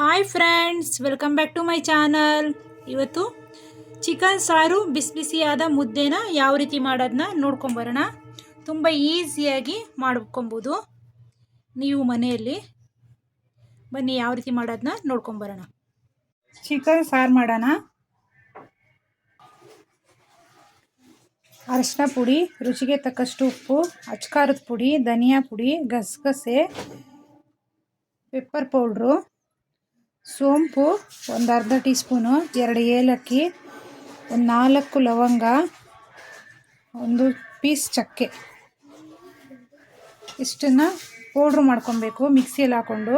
Hi friends welcome back to my channel ಇವತ್ತು chicken ಸಾರು ಬಿಸಿ ಬಿಸಿಯಾದ ಮುದ್ದೆನ ಯಾವ ರೀತಿ ಮಾಡೋದನ್ನ ನೋಡ್ಕೊಂಬರೋಣ ತುಂಬ ಈಸಿಯಾಗಿ ಮಾಡ್ಕೊಬೋದು. ನೀವು ಮನೆಯಲ್ಲಿ ಬನ್ನಿ ಯಾವ ರೀತಿ ಮಾಡೋದನ್ನ ನೋಡ್ಕೊಂಬರೋಣ ಚಿಕನ್ ಸಾರು ಮಾಡೋಣ. ಅರಶಿನ ಪುಡಿ, ರುಚಿಗೆ ತಕ್ಕಷ್ಟು ಉಪ್ಪು, ಅಚ್ಕಾರದ ಪುಡಿ, ಧನಿಯಾ ಪುಡಿ, ಗಸಗಸೆ ಪೆಪ್ಪರ್ ಪೌಡ್ರು ಸೋಂಪು, ಒಂದು ಅರ್ಧ ಟೀ ಸ್ಪೂನು ಎರಡು ಏಲಕ್ಕಿ, ಒಂದು ನಾಲ್ಕು ಲವಂಗ, ಒಂದು ಪೀಸ್ ಚಕ್ಕೆ. ಇಷ್ಟನ್ನು ಪೌಡ್ರ್ ಮಾಡ್ಕೊಬೇಕು, ಮಿಕ್ಸಿಯಲ್ಲಿ ಹಾಕ್ಕೊಂಡು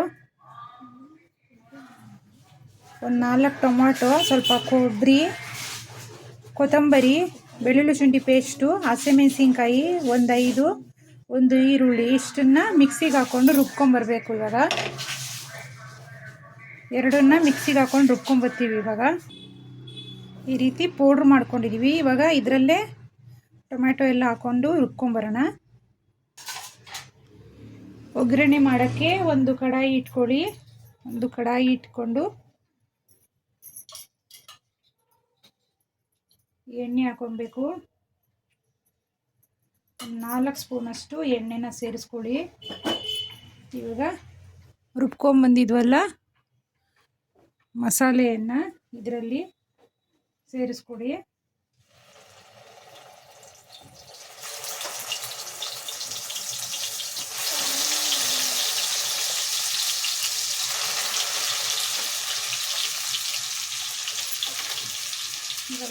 ಒಂದು ನಾಲ್ಕು ಟೊಮಾಟೊ, ಸ್ವಲ್ಪ ಕೊಬ್ಬರಿ ಕೊತ್ತಂಬರಿ, ಬೆಳ್ಳುಳ್ಳಿ ಶುಂಠಿ ಪೇಸ್ಟು ಹಸಿಮೆಣಸಿನ್ಕಾಯಿ ಒಂದು ಐದು, ಒಂದು ಈರುಳ್ಳಿ, ಇಷ್ಟನ್ನು ಮಿಕ್ಸಿಗೆ ಹಾಕ್ಕೊಂಡು ರುಬ್ಕೊಂಬರ್ಬೇಕು ಇವಾಗ. ಎರಡನ್ನ ಮಿಕ್ಸಿಗೆ ಹಾಕೊಂಡು ರುಬ್ಕೊಂಬರ್ತೀವಿ ಇವಾಗ. ಈ ರೀತಿ ಪೌಡ್ರ್ ಮಾಡ್ಕೊಂಡಿದ್ದೀವಿ ಇವಾಗ ಇದರಲ್ಲೇ ಟೊಮ್ಯಾಟೊ ಎಲ್ಲ ಹಾಕ್ಕೊಂಡು ರುಬ್ಕೊಂಬರೋಣ ಒಗ್ಗರಣೆ ಮಾಡೋಕ್ಕೆ ಒಂದು ಕಡಾಯಿ ಇಟ್ಕೊಳ್ಳಿ. ಒಂದು ಕಡಾಯಿ ಇಟ್ಕೊಂಡು ಎಣ್ಣೆ ಹಾಕೊಬೇಕು. ನಾಲ್ಕು ಸ್ಪೂನಷ್ಟು ಎಣ್ಣೆನ ಸೇರಿಸ್ಕೊಳ್ಳಿ. ಇವಾಗ ರುಬ್ಕೊಂಬಂದಿದ್ವಲ್ಲ ಮಸಾಲೆಯನ್ನು ಇದರಲ್ಲಿ ಸೇರಿಸ್ಕೊಡಿ.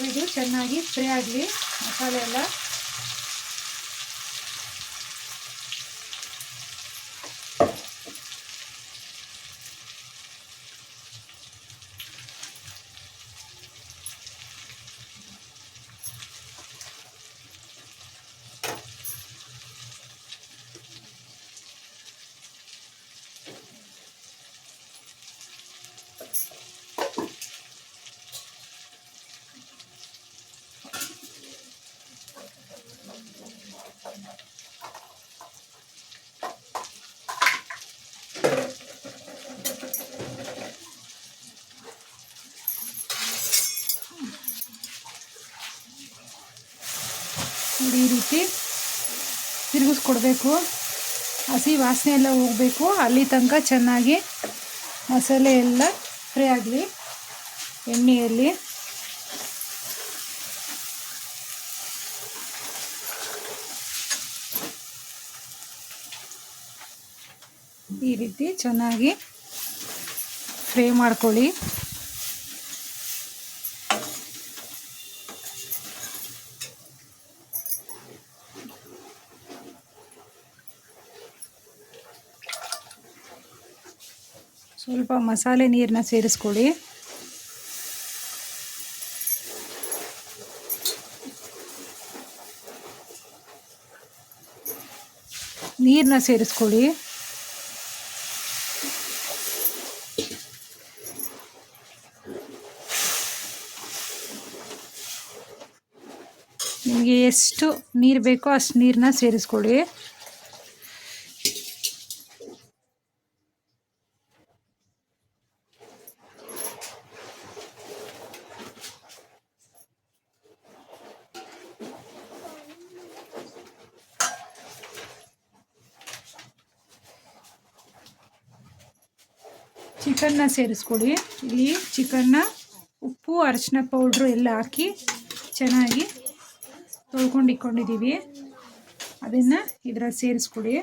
ಇದು ಚೆನ್ನಾಗಿ ಫ್ರೈ ಆಗಲಿ ಮಸಾಲೆ ಎಲ್ಲ. ಈ ರೀತಿ ತಿರುಗಿಸ್ಕೊಡ್ಬೇಕು. ಹಸಿ ವಾಸನೆ ಎಲ್ಲ ಹೋಗಬೇಕು. ಅಲ್ಲಿ ತನಕ ಚೆನ್ನಾಗಿ ಮಸಾಲೆ ಎಲ್ಲ ಫ್ರೈ ಆಗಲಿ ಎಣ್ಣೆಯಲ್ಲಿ ಈ ರೀತಿ ಚೆನ್ನಾಗಿ ಫ್ರೈ ಮಾಡ್ಕೊಳ್ಳಿ. ಸ್ವಲ್ಪ ಮಸಾಲೆ ನೀರನ್ನ ಸೇರಿಸ್ಕೊಳ್ಳಿ. ನೀರನ್ನ ಸೇರಿಸ್ಕೊಳ್ಳಿ. ನಿಮಗೆ ಎಷ್ಟು ನೀರು ಬೇಕೋ ಅಷ್ಟು ನೀರನ್ನ ಸೇರಿಸ್ಕೊಳ್ಳಿ. ಚಿಕನ್ನ ಸೇರಿಸ್ಕೊಳ್ಳಿ. ಇಲ್ಲಿ ಚಿಕನ್ನ, ಉಪ್ಪು, ಅರಿಶಿನ ಪೌಡ್ರು ಎಲ್ಲ ಹಾಕಿ ಚೆನ್ನಾಗಿ ತೊಳ್ಕೊಂಡು ಇಟ್ಕೊಂಡಿದ್ದೀವಿ ಅದನ್ನು ಇದರಲ್ಲಿ ಸೇರಿಸ್ಕೊಡಿ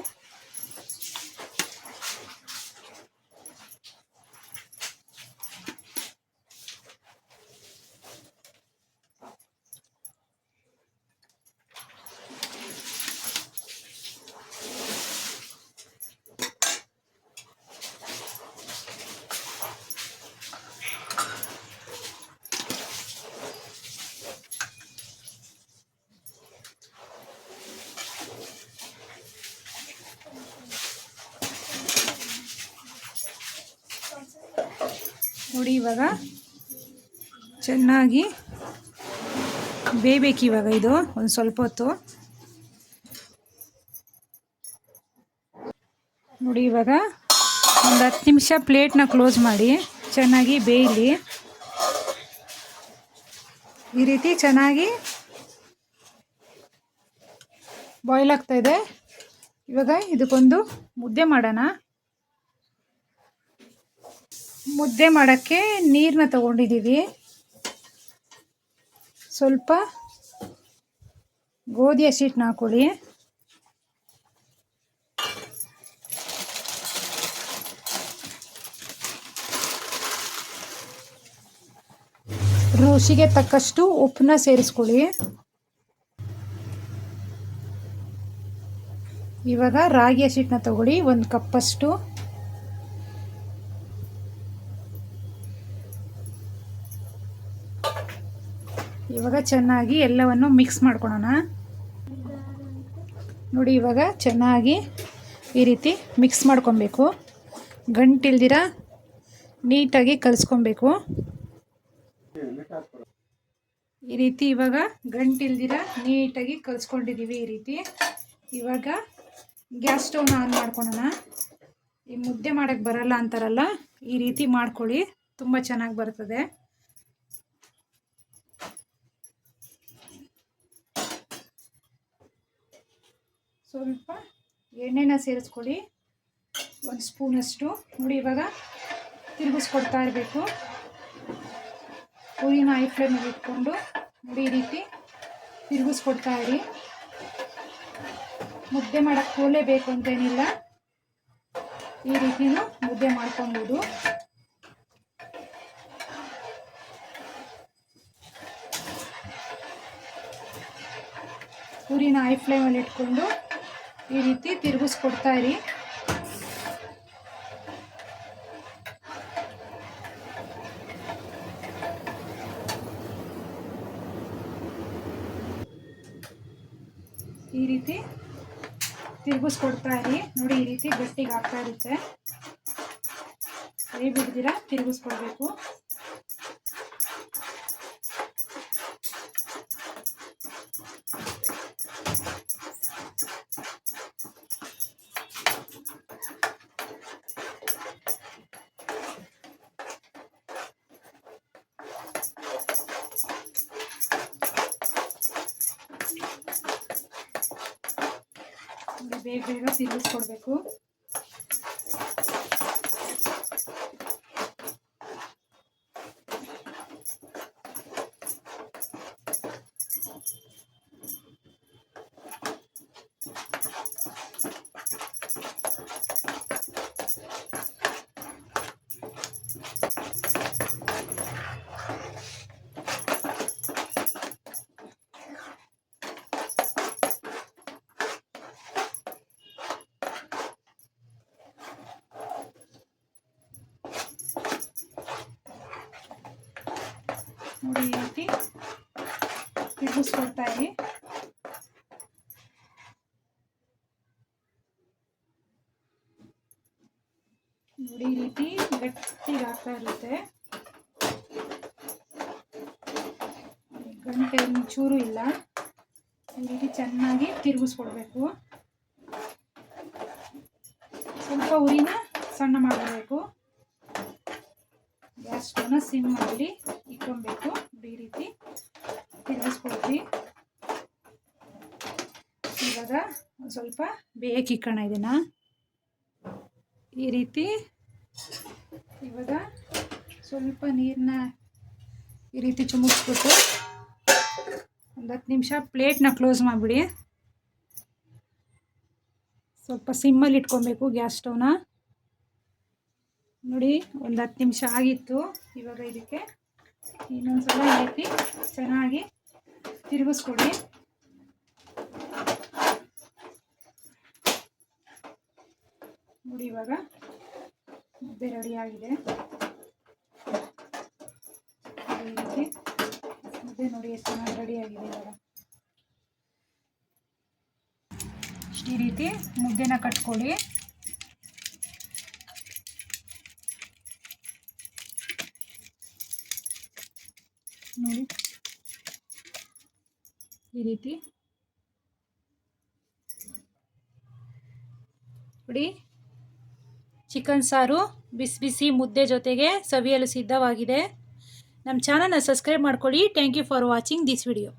ನೋಡಿ ಇವಾಗ ಚೆನ್ನಾಗಿ ಬೇಯಬೇಕು ಇವಾಗ ಇದು, ಒಂದು ಸ್ವಲ್ಪ ಹೊತ್ತು. ನೋಡಿ ಇವಾಗ ಒಂದು ಹತ್ತು ನಿಮಿಷ ಪ್ಲೇಟ್ನ ಕ್ಲೋಸ್ ಮಾಡಿ, ಚೆನ್ನಾಗಿ ಬೇಯಲಿ. ಈ ರೀತಿ ಚೆನ್ನಾಗಿ ಬಾಯ್ಲ್ ಆಗ್ತಾಯಿದೆ ಇವಾಗ ಇದಕ್ಕೊಂದು ಮುದ್ದೆ ಮಾಡೋಣ. ಮುದ್ದೆ ಮಾಡೋಕ್ಕೆ ನೀರನ್ನ ತಗೊಂಡಿದ್ದೀವಿ. ಸ್ವಲ್ಪ ಗೋಧಿ ಹಸಿಟ್ಟನ್ನ ಹಾಕೊಳ್ಳಿ. ರುಚಿಗೆ ತಕ್ಕಷ್ಟು ಉಪ್ಪನ್ನ ಸೇರಿಸ್ಕೊಳ್ಳಿ. ಇವಾಗ ರಾಗಿ ಹಸಿಟ್ಟನ್ನ ತಗೊಳ್ಳಿ, ಒಂದು ಕಪ್ಪಷ್ಟು. ಇವಾಗ ಚೆನ್ನಾಗಿ ಎಲ್ಲವನ್ನು ಮಿಕ್ಸ್ ಮಾಡ್ಕೊಳೋಣ. ನೋಡಿ ಇವಾಗ ಚೆನ್ನಾಗಿ ಈ ರೀತಿ ಮಿಕ್ಸ್ ಮಾಡ್ಕೊಬೇಕು. ಗಂಟಿಲ್ದಿರ ನೀಟಾಗಿ ಕಲಿಸ್ಕೊಬೇಕು. ಈ ರೀತಿ ಇವಾಗ ಗಂಟಿಲ್ದಿರ ನೀಟಾಗಿ ಕಲಿಸ್ಕೊಂಡಿದ್ದೀವಿ ಈ ರೀತಿ. ಇವಾಗ ಗ್ಯಾಸ್ ಸ್ಟವ್ನ ಆನ್ ಮಾಡ್ಕೊಳೋಣ. ಈ ಮುದ್ದೆ ಮಾಡೋಕ್ಕೆ ಬರಲ್ಲ ಅಂತಾರಲ್ಲ, ಈ ರೀತಿ ಮಾಡ್ಕೊಳ್ಳಿ. ತುಂಬ ಚೆನ್ನಾಗಿ ಬರ್ತದೆ. ಸ್ವಲ್ಪ ಎಣ್ಣೆನ ಸೇರಿಸ್ಕೊಳ್ಳಿ. ಒಂದು ಸ್ಪೂನಷ್ಟು. ನೋಡಿ, ಇವಾಗ ತಿರುಗಿಸ್ಕೊಡ್ತಾ ಇರಬೇಕು. ಹೂವಿನ ಐ ಫ್ಲೇಮಲ್ಲಿ ಇಟ್ಕೊಂಡು ನೋಡಿ, ಈ ರೀತಿ ತಿರುಗಿಸ್ಕೊಡ್ತಾ ಇರಿ. ಮುದ್ದೆ ಮಾಡೋಕ್ಕೆ ಕೋಲೆ ಬೇಕು ಅಂತೇನಿಲ್ಲ ಈ ರೀತಿನೂ ಮುದ್ದೆ ಮಾಡ್ಕೊಬೋದು. ಊರಿನ ಐ ಫ್ಲೇಮಲ್ಲಿ ಇಟ್ಕೊಂಡು ಈ ರೀತಿ ತಿರುಗಿಸ್ಕೊಡ್ತಾ ಇರಿ. ಈ ರೀತಿ ತಿರುಗಿಸ್ಕೊಡ್ತಾ ಇರಿ. ನೋಡಿ, ಈ ರೀತಿ ಗಟ್ಟಿಗೆ ಆಗ್ತಾ ಇರುತ್ತೆ. ಕೈ ಬಿಡ್ದಿರ, ತಿರುಗಿಸ್ಕೊಡ್ಬೇಕು. ಬೇಗ ಬೇಗ ತಿರುಗಿಸ್ಕೊಡ್ಬೇಕು ಈ ರೀತಿ ತಿರುಗಿಸ್ಕೊಡ್ತಾ ಇರಿ. ನೋಡಿ ಈ ರೀತಿ ಗಟ್ಟಿಗೆ ಆಗ್ತಾ ಇರುತ್ತೆ. ಗಂಟೆ ಚೂರು ಇಲ್ಲ. ಈ ರೀತಿ ಚೆನ್ನಾಗಿ ತಿರುಗಿಸ್ಕೊಡ್ಬೇಕು. ಸ್ವಲ್ಪ ಉರಿನ ಸಣ್ಣ ಮಾಡಬೇಕು. ಗ್ಯಾಸ್ ಸ್ಟವ್ನ ಸಿಮ್ ಮಾಡಿ. ಇಟ್ಕೊಬೇಕು ಈ ರೀತಿ ತಿರುಗಿಸ್ಕೊಳ್ತೀವಿ ಇವಾಗ ಸ್ವಲ್ಪ ಬೇಯಕ್ಕೆ ಇಕ್ಕೋಣ ಇದನ್ನು. ಈ ರೀತಿ ಇವಾಗ ಸ್ವಲ್ಪ ನೀರನ್ನ ಈ ರೀತಿ ಚುಮುಕ್ಸ್ಬಿಟ್ಟು ಒಂದು ಹತ್ತು ನಿಮಿಷ ಪ್ಲೇಟ್ನ ಕ್ಲೋಸ್ ಮಾಡಿಬಿಡಿ. ಸ್ವಲ್ಪ ಸಿಮ್ಮಲ್ಲಿ ಇಟ್ಕೊಬೇಕು ಗ್ಯಾಸ್ ಸ್ಟವ್ನ. ನೋಡಿ, ಒಂದು ಹತ್ತು ನಿಮಿಷ ಆಗಿತ್ತು. ಇವಾಗ ಇದಕ್ಕೆ ಇನ್ನೊಂದು ಸಲ ಚೆನ್ನಾಗಿ ತಿರುಗಿಸ್ಕೊಡಿ. ನೋಡಿ ಇವಾಗ ಮುದ್ದೆ ರೆಡಿಯಾಗಿದೆ ಮುದ್ದೆ ನೋಡಿ ಎಷ್ಟು ಚೆನ್ನಾಗಿ ರೆಡಿ ಆಗಿದೆ ಇವಾಗ. ಈ ರೀತಿ ಮುದ್ದೆನ ಕಟ್ಕೊಳ್ಳಿ ನೋಡಿ ಈ ರೀತಿ. ನೋಡಿ, ಚಿಕನ್ ಸಾರು, ಬಿಸಿ ಬಿಸಿ ಮುದ್ದೆ ಜೊತೆಗೆ ಸವಿಯಲು ಸಿದ್ಧವಾಗಿದೆ. ನಮ್ಮ ಚಾನಲ್ನ ಸಬ್ಸ್ಕ್ರೈಬ್ ಮಾಡ್ಕೊಳ್ಳಿ. Thank you for watching this video